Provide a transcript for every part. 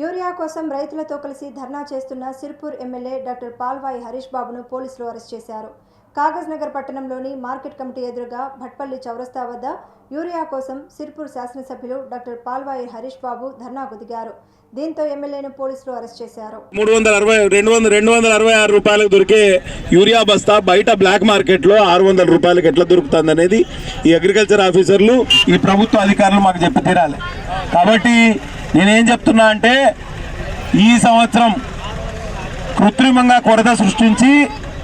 Urea కోసం రైతులతో కలిసి ధర్నా చేస్తున్న సిర్పూర్ ఎమ్మెల్యే డాక్టర్ పాల్వాయి హరీష్ బాబును పోలీసులు అరెస్ట్ చేశారు. కాగజ్ నగర్ పట్టణంలోని మార్కెట్ కమిటీ ఎదురుగా భట్పల్లి చౌరస్తా వద్ద యూరియా కోసం సిర్పూర్ శాసనసభ్యులు డాక్టర్ పాల్వాయి హరీష్ బాబు ధర్నాకు దిగారు. దీంతో ఎమ్మెల్యేను పోలీసులు అరెస్ట్ చేశారు. మూడు వందల అరవై రెండు వందల రెండు వందల అరవై ఆరు రూపాయలకు దొరికే యూరియా బస్తా బయట బ్లాక్ మార్కెట్లో ఆరు వందల రూపాయలకు ఎట్లా దొరుకుతుంది అనేది ఈ అగ్రికల్చర్ ఆఫీసర్లు ఈ ప్రభుత్వ అధికారులు మాకు చెప్పి తీరాలి. కాబట్టి నేనేం చెప్తున్నా అంటే ఈ సంవత్సరం కృత్రిమంగా కొరత సృష్టించి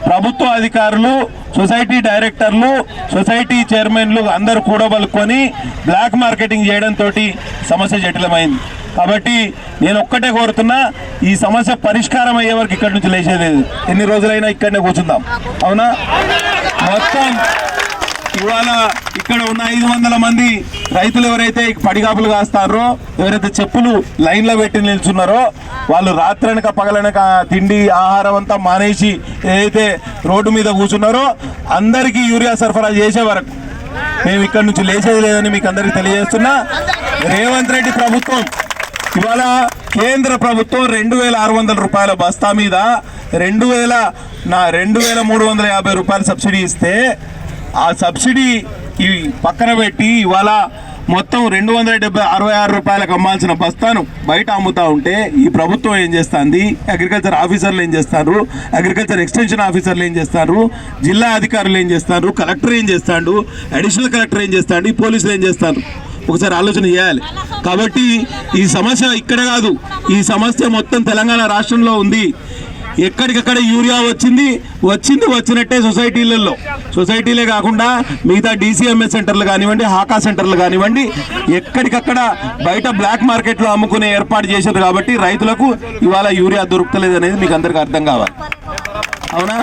ప్రభుత్వ అధికారులు సొసైటీ డైరెక్టర్లు సొసైటీ చైర్మన్లు అందరూ కూడబలుకొని బ్లాక్ మార్కెటింగ్ చేయడంతో సమస్య జటిలమైంది. కాబట్టి నేను ఒక్కటే కోరుతున్నా ఈ సమస్య పరిష్కారం అయ్యే వరకు ఇక్కడి నుంచి లేచేది ఎన్ని రోజులైనా ఇక్కడనే కూర్చుందాం. అవునా? మొత్తం ఇవాళ ఇక్కడ ఉన్న ఐదు వందల మంది రైతులు ఎవరైతే పడిగాపులు కాస్తారో ఎవరైతే చెప్పులు లైన్లో పెట్టి నిల్చున్నారో వాళ్ళు రాత్రనక పగలనక తిండి ఆహారం అంతా మానేసి ఏదైతే రోడ్డు మీద కూర్చున్నారో అందరికీ యూరియా సరఫరా చేసే వరకు. మేము ఇక్కడ నుంచి లేచేది లేదని మీకు అందరికీ తెలియజేస్తున్నా. రేవంత్ రెడ్డి ప్రభుత్వం ఇవాళ కేంద్ర ప్రభుత్వం రెండు వేల ఆరు వందల రూపాయల బస్తా మీద రెండు వేల నా రెండు వేల మూడు వందల యాభై రూపాయల సబ్సిడీ ఇస్తే ఆ సబ్సిడీ ఈ పక్కన పెట్టి ఇవాళ మొత్తం రెండు వందల డెబ్బై అరవై ఆరు రూపాయలకు అమ్మాల్సిన బస్తాను బయట అమ్ముతా ఉంటే ఈ ప్రభుత్వం ఏం చేస్తుంది? అగ్రికల్చర్ ఆఫీసర్లు ఏం చేస్తారు? అగ్రికల్చర్ ఎక్స్టెన్షన్ ఆఫీసర్లు ఏం చేస్తారు? జిల్లా అధికారులు ఏం చేస్తారు? కలెక్టర్ ఏం చేస్తాడు? అడిషనల్ కలెక్టర్ ఏం చేస్తాడు? ఈ పోలీసులు ఏం చేస్తారు? ఒకసారి ఆలోచన చేయాలి. కాబట్టి ఈ సమస్య ఇక్కడ కాదు. ఈ సమస్య మొత్తం తెలంగాణ రాష్ట్రంలో ఉంది. ఎక్కడికక్కడ యూరియా వచ్చింది వచ్చింది వచ్చినట్టే సొసైటీలలో. సొసైటీలే కాకుండా మిగతా డీసీఎంఎస్ సెంటర్లు కానివ్వండి హాకా సెంటర్లు కానివ్వండి ఎక్కడికక్కడ బయట బ్లాక్ మార్కెట్లో అమ్ముకునే ఏర్పాటు చేశారు కాబట్టి రైతులకు ఇవాళ యూరియా దొరుకుతలేదు అనేది మీకు అందరికీ అర్థం కావాలి. అవునా?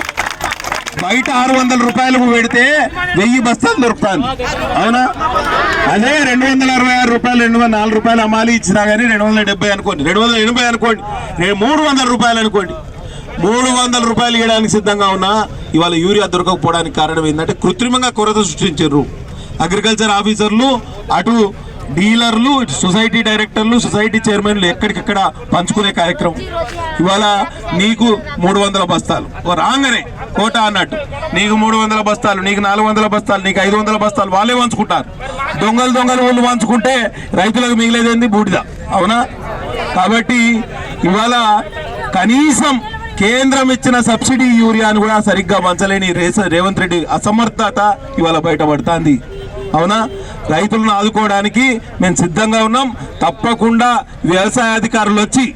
బయట ఆరు వందల రూపాయలకు పెడితే వెయ్యి బస్తాలు దొరుకుతాను అవునా? అదే రెండు వందల అరవై ఆరు రూపాయలు రెండు వందల నాలుగు రూపాయలు అమ్మాలి ఇచ్చినా కానీ రెండు వందల డెబ్బై అనుకోండి రెండు వందల ఎనభై అనుకోండి మూడు వందల రూపాయలు అనుకోండి. మూడు వందల రూపాయలు ఇవ్వడానికి సిద్ధంగా ఉన్నా ఇవాళ యూరియా దొరకకపోవడానికి కారణం ఏంటంటే కృత్రిమంగా కొరత సృష్టించారు అగ్రికల్చర్ ఆఫీసర్లు అటు డీలర్లు సొసైటీ డైరెక్టర్లు సొసైటీ చైర్మన్లు ఎక్కడికక్కడ పంచుకునే కార్యక్రమం. ఇవాళ నీకు మూడు వందల బస్తాలు. రాగానే కోట అన్నట్టు. నీకు మూడు వందల బస్తాలు నీకు నాలుగు వందల బస్తాలు నీకు ఐదు వందల బస్తాలు వాళ్ళే పంచుకుంటారు. దొంగలు దొంగలు వాళ్ళు పంచుకుంటే రైతులకు మిగిలేదేంది బూడిద. అవునా? కాబట్టి ఇవాళ కనీసం కేంద్రం ఇచ్చిన సబ్సిడీ యూరియాను కూడా సరిగ్గా పంచలేని రేస- రేవంత్ రెడ్డి అసమర్థత ఇవాళ బయటపడుతుంది. అవునా? రైతులను ఆదుకోవడానికి మేము సిద్ధంగా ఉన్నాం. తప్పకుండా వ్యవసాయ అధికారులు వచ్చి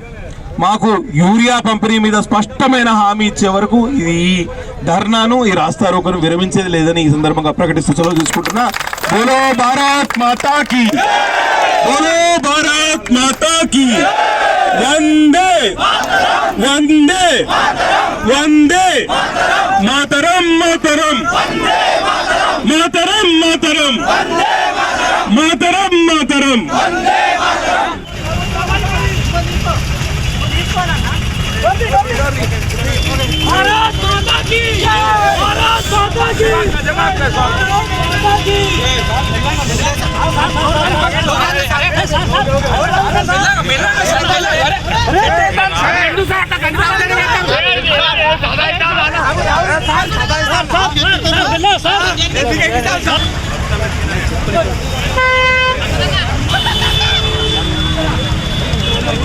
మాకు యూరియా పంపిణీ మీద స్పష్టమైన హామీ ఇచ్చే వరకు ఇది ఈ ధర్నాను ఈ రాస్తా రోకను విరమించేది లేదని ఈ సందర్భంగా ప్రకటిస్తూ సెలవు తీసుకుంటున్నా. బోలో భారత్ మాతాకి బోలో భారత్ మాతాకి. వందే वंदे वंदे मातरम मातरम। मातरम मातरम। मातरम मातरम। স্যার